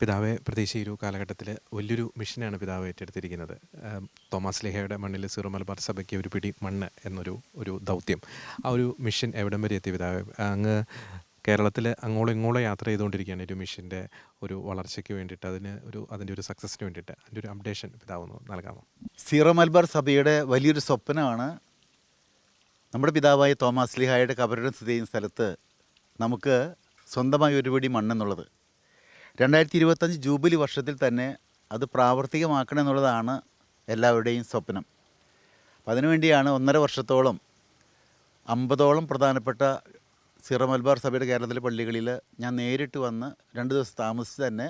പിതാവെ പ്രത്യേകിച്ച് ഈ ഒരു കാലഘട്ടത്തിൽ വലിയൊരു മിഷനാണ് പിതാവ് ഏറ്റെടുത്തിരിക്കുന്നത്. തോമസ് ലേഹയുടെ മണ്ണിൽ സിറോ മലബാർ സഭയ്ക്ക് ഒരു പിടി മണ്ണ് എന്നൊരു ഒരു ദൗത്യം. ആ ഒരു മിഷൻ എവിടം വരെ എത്തി പിതാവ്? അങ്ങ് കേരളത്തിൽ അങ്ങോളം ഇങ്ങോളം യാത്ര ചെയ്തുകൊണ്ടിരിക്കുകയാണ് ഒരു മിഷന്റെ ഒരു വളർച്ചയ്ക്ക് വേണ്ടിയിട്ട് അതിന് ഒരു അതിന്റെ ഒരു സക്സസിന് വേണ്ടിയിട്ട്. അതിന്റെ ഒരു അപ്ഡേഷൻ പിതാവ് നൽകാമോ? സീറോ മലബാർ സഭയുടെ വലിയൊരു സ്വപ്നമാണ് നമ്മുടെ പിതാവായ തോമസ് ലിഹായുടെ കബറിടം സ്ഥിതി ചെയ്യുന്ന സ്ഥലത്ത് നമുക്ക് സ്വന്തമായി ഒരു പിടി മണ്ണെന്നുള്ളത്. രണ്ടായിരത്തി ഇരുപത്തഞ്ച് ജൂബിലി വർഷത്തിൽ തന്നെ അത് പ്രാവർത്തികമാക്കണം എന്നുള്ളതാണ് എല്ലാവരുടെയും സ്വപ്നം. അപ്പം അതിനുവേണ്ടിയാണ് ഒന്നര വർഷത്തോളം അമ്പതോളം പ്രധാനപ്പെട്ട സീറോ മലബാർ സഭയുടെ കേരളത്തിലെ പള്ളികളിൽ ഞാൻ നേരിട്ട് വന്ന് രണ്ട് ദിവസം താമസിച്ച് തന്നെ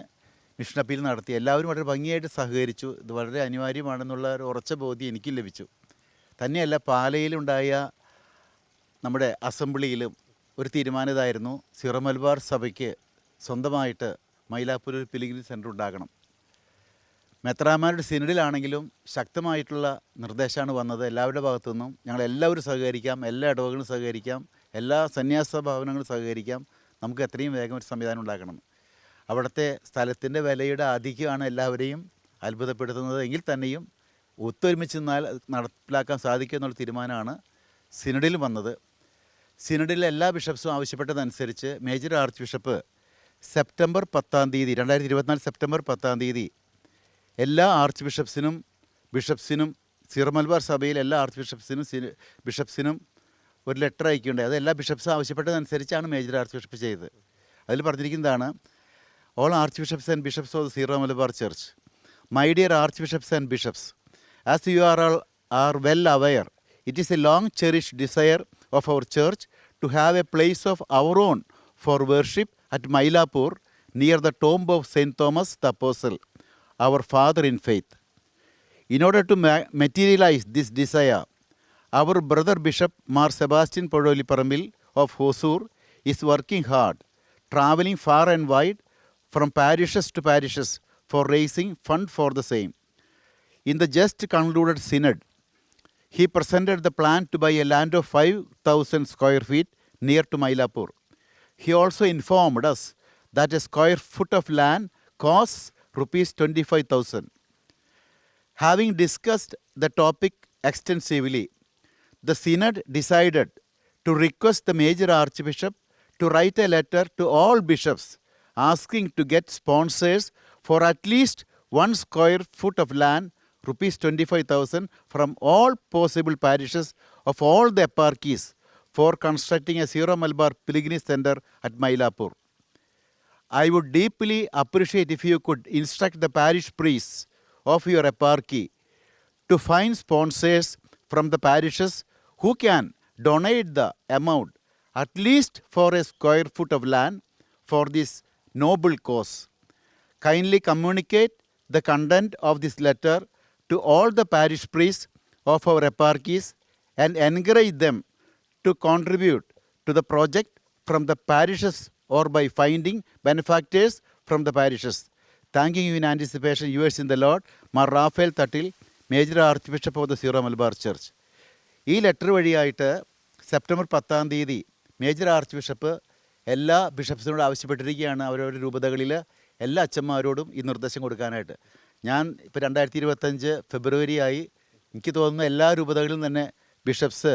മിഷൻ അപ്പീൽ നടത്തി. എല്ലാവരും വളരെ ഭംഗിയായിട്ട് സഹകരിച്ചു. ഇത് വളരെ അനിവാര്യമാണെന്നുള്ള ഒരു ഉറച്ച ബോധ്യം എനിക്ക് ലഭിച്ചു. തന്നെയല്ല പാലയിലുണ്ടായ നമ്മുടെ അസംബ്ലിയിലും ഒരു തീരുമാനം ഇതായിരുന്നു. സീറോ മലബാർ സഭയ്ക്ക് സ്വന്തമായിട്ട് മൈലാപ്പൂർ ഒരു പിലിഗ്രി സെന്റർ ഉണ്ടാകണം. മെത്രാമാരുടെ സിനഡിലാണെങ്കിലും ശക്തമായിട്ടുള്ള നിർദ്ദേശമാണ് വന്നത്. എല്ലാവരുടെ ഭാഗത്തു നിന്നും ഞങ്ങൾ എല്ലാവരും സഹകരിക്കാം എല്ലാ ഇടവകളും സഹകരിക്കാം എല്ലാ സന്യാസ ഭവനങ്ങളും സഹകരിക്കാം. നമുക്ക് എത്രയും വേഗം ഒരു സംവിധാനം ഉണ്ടാക്കണം അവിടുത്തെ സ്ഥലത്തിന്റെ വിലയുടെ ആധിക്യമാണ് എല്ലാവരെയും അത്ഭുതപ്പെടുത്തുന്നത്. എങ്കിൽ തന്നെയും ഒത്തൊരുമിച്ച് നിന്നാൽ നടപ്പിലാക്കാൻ സാധിക്കും എന്നുള്ള തീരുമാനമാണ് സിനഡിൽ വന്നത്. സിനഡിലെ എല്ലാ ബിഷപ്സും ആവശ്യപ്പെട്ടതനുസരിച്ച് മേജർ ആർച്ച് ബിഷപ്പ് സെപ്റ്റംബർ പത്താം തീയതി രണ്ടായിരത്തി ഇരുപത്തിനാല് സെപ്റ്റംബർ പത്താം തീയതി എല്ലാ ആർച്ച് ബിഷപ്സിനും ബിഷപ്സിനും സിറമൽബാർ സഭയിൽ എല്ലാ ആർച്ച് ബിഷപ്സിനും ബിഷപ്സിനും ഒരു ലെറ്റർ അയക്കുകയുണ്ടായി. അത് എല്ലാ ബിഷപ്സും ആവശ്യപ്പെട്ടതനുസരിച്ചാണ് മേജർ ആർച്ച് ബിഷപ്പ് ചെയ്തത്. അതിൽ പറഞ്ഞിരിക്കുന്നതാണ് all archbishops and bishops of Syro Malabar church my dear archbishops and bishops as you are all are well aware it is a long cherish desire of our church to have a place of our own for worship at Mailapur near the tomb of St. Thomas the Apostle, our father in faith. In order to ma- materialize this desire, our brother Bishop Mar Sebastian Podoliparamil of Hosur is working hard, traveling far and wide from parishes to parishes for raising fund for the same. In the just concluded synod, he presented the plan to buy a land of 5,000 square feet near to Mailapur. He also informed us that a square foot of land costs rupees 25,000. Having discussed the topic extensively, the synod decided to request the major archbishop to write a letter to all bishops asking to get sponsors for at least one square foot of land rupees 25000 from all possible parishes of all the eparchies for constructing a zero malabar pilgrimage center at Mailapur. I would deeply appreciate if you could instruct the parish priests of your eparchy to find sponsors from the parishes who can donate the amount at least for a square foot of land for this noble cause. Kindly communicate the content of this letter to all the parish priests of our eparchies and encourage them to contribute to the project from the parishes or by finding benefactors from the parishes. Thanking you in anticipation, yours in the Lord, Mar Raphael Tatil, Major Archbishop of the Sierra Malabar Church. ഈ letter വഴിയായിട്ട് September പത്താം തീയതി major arch bishop എല്ലാ ബിഷപ്സിനോട് ആവശ്യപ്പെട്ടിരിക്കുകയാണ് അവരവരുടെ രൂപതകളിൽ എല്ലാ അച്ഛന്മാരോടും ഈ നിർദ്ദേശം കൊടുക്കാനായിട്ട് ഞാൻ ഇപ്പോൾ രണ്ടായിരത്തി ഇരുപത്തഞ്ച് ഫെബ്രുവരി ആയി എനിക്ക് തോന്നുന്നു എല്ലാ രൂപതകളിലും തന്നെ ബിഷപ്സ്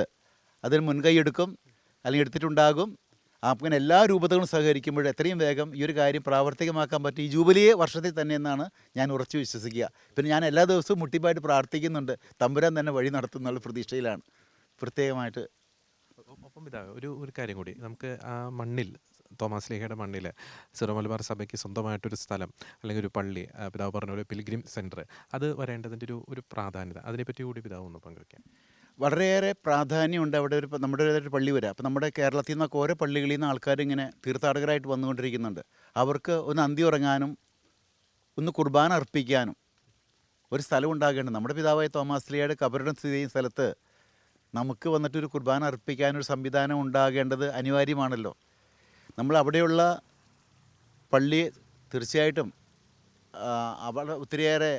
അതിന് മുൻകൈ എടുക്കും അല്ലെങ്കിൽ എടുത്തിട്ടുണ്ടാകും. അങ്ങനെ എല്ലാ രൂപതകളും സഹകരിക്കുമ്പോൾ എത്രയും വേഗം ഈ ഒരു കാര്യം പ്രാവർത്തികമാക്കാൻ പറ്റും. ഈ ജൂബിലിയെ വർഷത്തിൽ തന്നെ എന്നാണ് ഞാൻ ഉറച്ചു വിശ്വസിക്കുക. പിന്നെ ഞാൻ എല്ലാ ദിവസവും മുട്ടിപ്പായിട്ട് പ്രാർത്ഥിക്കുന്നുണ്ട്. തമ്പുരാൻ തന്നെ വഴി നടത്തുന്നുള്ള പ്രതീക്ഷയിലാണ്. പ്രത്യേകമായിട്ട്. ഒപ്പം ഇതാ ഒരു ഒരു കാര്യം കൂടി. നമുക്ക് ആ മണ്ണിൽ തോമസ് ലേഖയുടെ മണ്ണിൽ സിറോമലബാർ സഭയ്ക്ക് സ്വന്തമായിട്ടൊരു സ്ഥലം അല്ലെങ്കിൽ ഒരു പള്ളി പിതാവ് പറഞ്ഞ ഒരു പിൽഗ്രിം സെന്റർ അത് വരേണ്ടതിന്റെ ഒരു ഒരു പ്രാധാന്യത അതിനെപ്പറ്റി കൂടി പിതാവ് ഒന്ന് പങ്കുവയ്ക്കാം വളരെയേറെ പ്രാധാന്യമുണ്ട് അവിടെ ഒരു നമ്മുടെ ഒരു പള്ളി വരാം. അപ്പോൾ നമ്മുടെ കേരളത്തിൽ നിന്നൊക്കെ ഓരോ പള്ളികളിൽ നിന്ന് ആൾക്കാർ ഇങ്ങനെ തീർത്ഥാടകരായിട്ട് വന്നുകൊണ്ടിരിക്കുന്നുണ്ട്. അവർക്ക് ഒന്ന് അന്തി ഉറങ്ങാനും ഒന്ന് കുർബാന അർപ്പിക്കാനും ഒരു സ്ഥലം ഉണ്ടാകേണ്ടത്. നമ്മുടെ പിതാവായ തോമാസ്ലിയുടെ കബറിടം സ്ഥിതി ചെയ്യുന്ന സ്ഥലത്ത് നമുക്ക് വന്നിട്ടൊരു കുർബാന അർപ്പിക്കാനൊരു സംവിധാനം ഉണ്ടാകേണ്ടത് അനിവാര്യമാണല്ലോ. നമ്മൾ അവിടെയുള്ള പള്ളി തീർച്ചയായിട്ടും അവിടെ ഒത്തിരിയേറെ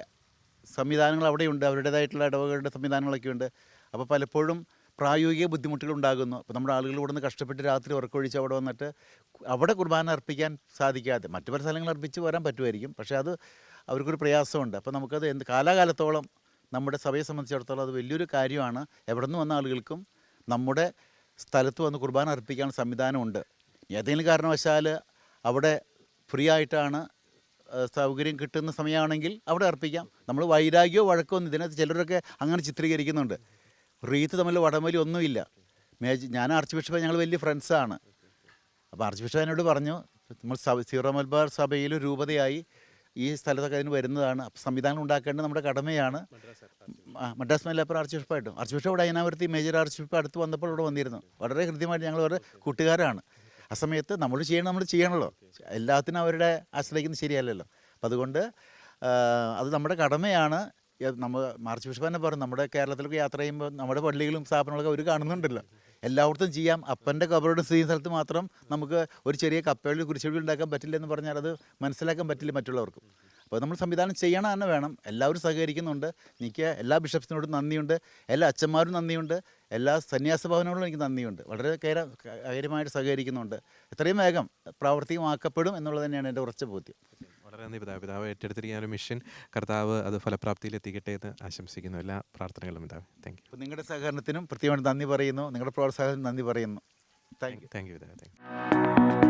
സംവിധാനങ്ങൾ അവിടെയുണ്ട്. അവരുടേതായിട്ടുള്ള ഇടവകളുടെ സംവിധാനങ്ങളൊക്കെ ഉണ്ട് അപ്പോൾ പലപ്പോഴും പ്രായോഗിക ബുദ്ധിമുട്ടുകൾ ഉണ്ടാകുന്നു അപ്പോൾ നമ്മുടെ ആളുകൾ ഇവിടെ നിന്ന് കഷ്ടപ്പെട്ട് രാത്രി ഉറക്കൊഴിച്ച് അവിടെ വന്നിട്ട് അവിടെ കുർബാന അർപ്പിക്കാൻ സാധിക്കാതെ മറ്റു പല സ്ഥലങ്ങൾ അർപ്പിച്ച് വരാൻ പറ്റുമായിരിക്കും. പക്ഷേ അത് അവർക്കൊരു പ്രയാസമുണ്ട്. അപ്പോൾ നമുക്കത് എന്ത് കാലാകാലത്തോളം നമ്മുടെ സഭയെ സംബന്ധിച്ചിടത്തോളം അത് വലിയൊരു കാര്യമാണ്. എവിടെ നിന്ന് വന്ന ആളുകൾക്കും നമ്മുടെ സ്ഥലത്ത് വന്ന് കുർബാന അർപ്പിക്കാൻ സംവിധാനമുണ്ട്. ഏതെങ്കിലും കാരണവശാൽ അവിടെ ഫ്രീ ആയിട്ടാണ് സൗകര്യം കിട്ടുന്ന സമയമാണെങ്കിൽ അവിടെ അർപ്പിക്കാം. നമ്മൾ വൈരാഗ്യമോ വഴക്കോ ഒന്നും ഇതിനകത്ത് ചിലരൊക്കെ അങ്ങനെ ചിത്രീകരിക്കുന്നുണ്ട്. റീത്ത് തമ്മിൽ വടംവലി ഒന്നുമില്ല. മേജ് ഞാൻ ആർച്ച് ബിഷപ്പ് ഞങ്ങൾ വലിയ ഫ്രണ്ട്സാണ് അപ്പോൾ ആർച്ച് ബിഷപ്പ് എന്നോട് പറഞ്ഞു നമ്മൾ സഭ സീറോ മലബാർ സഭയിൽ രൂപതയായി ഈ സ്ഥലത്തൊക്കെ അതിന് വരുന്നതാണ്. സംവിധാനം ഉണ്ടാക്കേണ്ടത് നമ്മുടെ കടമയാണ്. മദ്രാസ് മലയാളം ആർച്ച് ബിഷപ്പായിട്ടും. ആർച്ച് ബിഷപ്പ് ഇവിടെ ഡൈനാവർത്തി മേജർ ആർച്ച് ബിഷപ്പ് അടുത്ത് വന്നപ്പോൾ ഇവിടെ വന്നിരുന്നു. വളരെ ഹൃദ്യമായിട്ട് ഞങ്ങൾ വളരെ കൂട്ടുകാരാണ്. ആ സമയത്ത് നമ്മൾ ചെയ്യണം നമ്മൾ ചെയ്യണമല്ലോ എല്ലാത്തിനും അവരുടെ ആശ്രയിക്കുന്നത് ശരിയല്ലല്ലോ. അപ്പം അതുകൊണ്ട് അത് നമ്മുടെ കടമയാണ്. നമ്മൾ മാർച്ച് ബിഷപ്പ് തന്നെ പറഞ്ഞു നമ്മുടെ കേരളത്തിലൊക്കെ യാത്ര ചെയ്യുമ്പോൾ നമ്മുടെ പള്ളികളും സ്ഥാപനങ്ങളൊക്കെ അവർ കാണുന്നുണ്ടല്ലോ. എല്ലായിടത്തും ചെയ്യാം. അപ്പന്റെ കബറുടെ സ്ഥിതി സ്ഥലത്ത് മാത്രം നമുക്ക് ഒരു ചെറിയ കപ്പകളിൽ കുരിശടി ഉണ്ടാക്കാൻ പറ്റില്ല എന്ന് പറഞ്ഞാൽ അത് മനസ്സിലാക്കാൻ പറ്റില്ല മറ്റുള്ളവർക്കും. അപ്പോൾ നമ്മൾ സംവിധാനം ചെയ്യണം തന്നെ വേണം. എല്ലാവരും സഹകരിക്കുന്നുണ്ട്. എനിക്ക് എല്ലാ ബിഷപ്സിനോടും നന്ദിയുണ്ട്. എല്ലാ അച്ഛന്മാരും നന്ദിയുണ്ട്. എല്ലാ സന്യാസ ഭവനങ്ങളോടും എനിക്ക് നന്ദിയുണ്ട്. വളരെ കയര കാര്യമായിട്ട് സഹകരിക്കുന്നുണ്ട്. എത്രയും വേഗം പ്രാവർത്തികമാക്കപ്പെടും എന്നുള്ളത് തന്നെയാണ് എന്റെ ഉറച്ച ബോധ്യം. വളരെ നന്ദി പിതാവ് പിതാവ് ഏറ്റെടുത്തിരിക്കുന്ന ഒരു മിഷൻ കർത്താവ് അത് ഫലപ്രാപ്തിയിൽ എത്തിക്കട്ടെ എന്ന് ആശംസിക്കുന്നു. എല്ലാ പ്രാർത്ഥനകളും പിതാവ്. താങ്ക് യു നിങ്ങളുടെ സഹകരണത്തിനും പ്രത്യേകമായിട്ട് നന്ദി പറയുന്നു. നിങ്ങളുടെ പ്രോത്സാഹനത്തിനും നന്ദി പറയുന്നു. താങ്ക് യു താങ്ക് യു പിതാവ്. Thank you